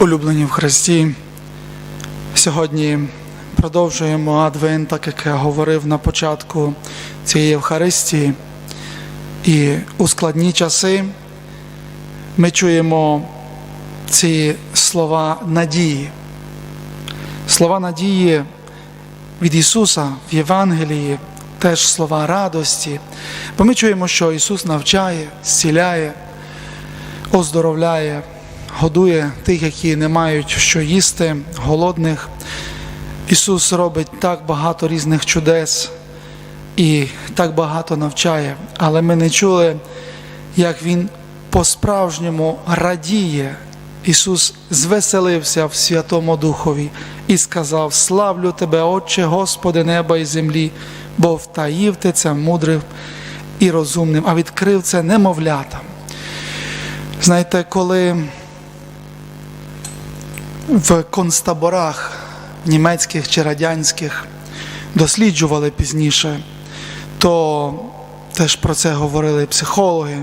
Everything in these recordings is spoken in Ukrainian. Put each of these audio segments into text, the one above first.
Улюблені в Христі. Сьогодні продовжуємо Адвент, так як я говорив на початку цієї Євхаристії. І у складні часи ми чуємо ці слова надії. Слова надії від Ісуса в Євангелії, теж слова радості. Бо ми чуємо, що Ісус навчає, зціляє, оздоровляє, годує тих, які не мають що їсти, голодних. Ісус робить так багато різних чудес і так багато навчає, але ми не чули, як Він по-справжньому радіє. Ісус звеселився в Святому Духові і сказав: Славлю Тебе, Отче, Господи, неба і землі, бо втаїв ти це мудрим і розумним, а відкрив це немовлятам. Знаєте, коли в концтаборах німецьких чи радянських досліджували пізніше, то теж про це говорили психологи,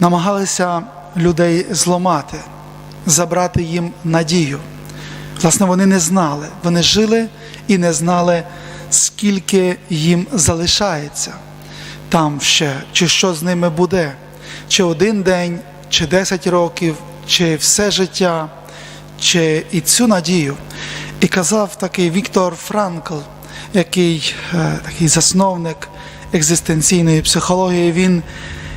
намагалися людей зламати, забрати їм надію. Власне, вони не знали, вони жили і не знали, скільки їм залишається там ще, чи що з ними буде, чи один день, чи 10 років, чи все життя, чи і цю надію. І казав такий Віктор Франкл, який е, такий засновник екзистенційної психології, він,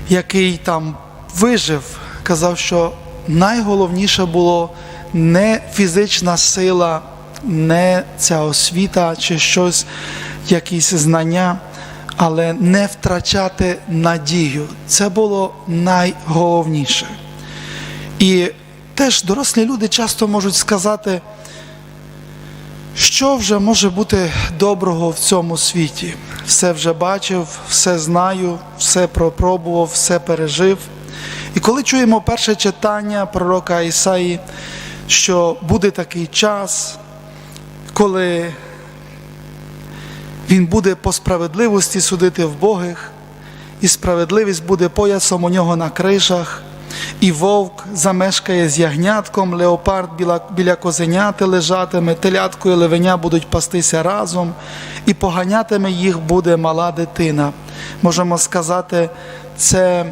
який там вижив, казав, що найголовніше було не фізична сила, не ця освіта чи щось, якісь знання, але не втрачати надію. Це було найголовніше. І теж дорослі люди часто можуть сказати, що вже може бути доброго в цьому світі? Все вже бачив, все знаю, все пропробував, все пережив. І коли чуємо перше читання пророка Ісаї, що буде такий час, коли він буде по справедливості судити вбогих, і справедливість буде поясом у нього на кришах, і вовк замешкає з ягнятком, леопард біля, біля козеняти лежатиме, телятко і левеня будуть пастися разом, і поганятиме їх буде мала дитина. Можемо сказати, це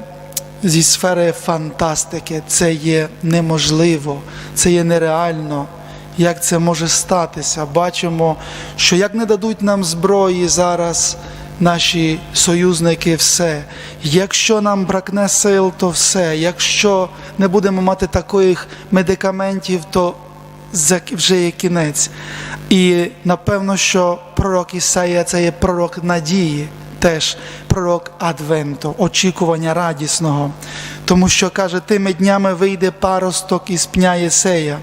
зі сфери фантастики, це є неможливо, це є нереально. Як це може статися? Бачимо, що як не дадуть нам зброї зараз наші союзники, все. Якщо нам бракне сил, то все. Якщо не будемо мати таких медикаментів, то вже є кінець. І напевно, що пророк Ісаїя це є пророк надії, теж пророк Адвенту, очікування радісного. Тому що каже, тими днями вийде паросток із пня Єсея,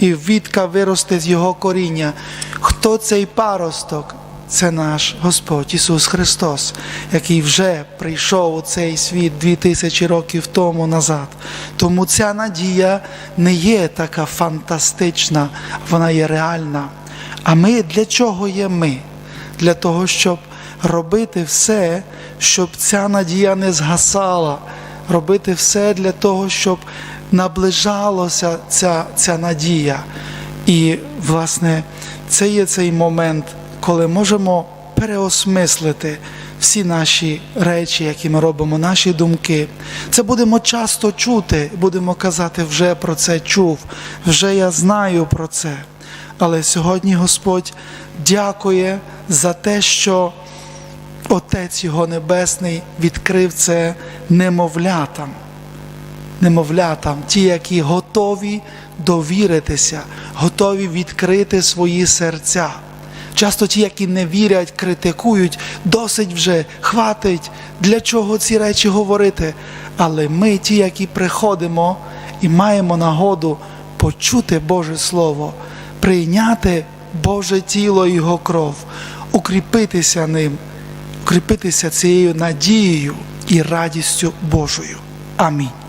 і вітка виросте з його коріння. Хто цей паросток? Це наш Господь Ісус Христос, який вже прийшов у цей світ дві тисячі років тому назад. Тому ця надія не є така фантастична, вона є реальна. А ми для чого є ми? Для того, щоб робити все, щоб ця надія не згасала, робити все для того, щоб наближалася ця, ця надія. І, власне, це є цей момент коли можемо переосмислити всі наші речі, які ми робимо, наші думки. Це будемо часто чути, будемо казати, вже про це чув, вже я знаю про це. Але сьогодні Господь дякує за те, що Отець Його Небесний відкрив це немовлятам. Немовлятам, ті, які готові довіритися, готові відкрити свої серця. Часто ті, які не вірять, критикують, досить вже хватить, для чого ці речі говорити. Але ми, ті, які приходимо і маємо нагоду почути Боже Слово, прийняти Боже тіло і Його кров, укріпитися ним, укріпитися цією надією і радістю Божою. Амінь.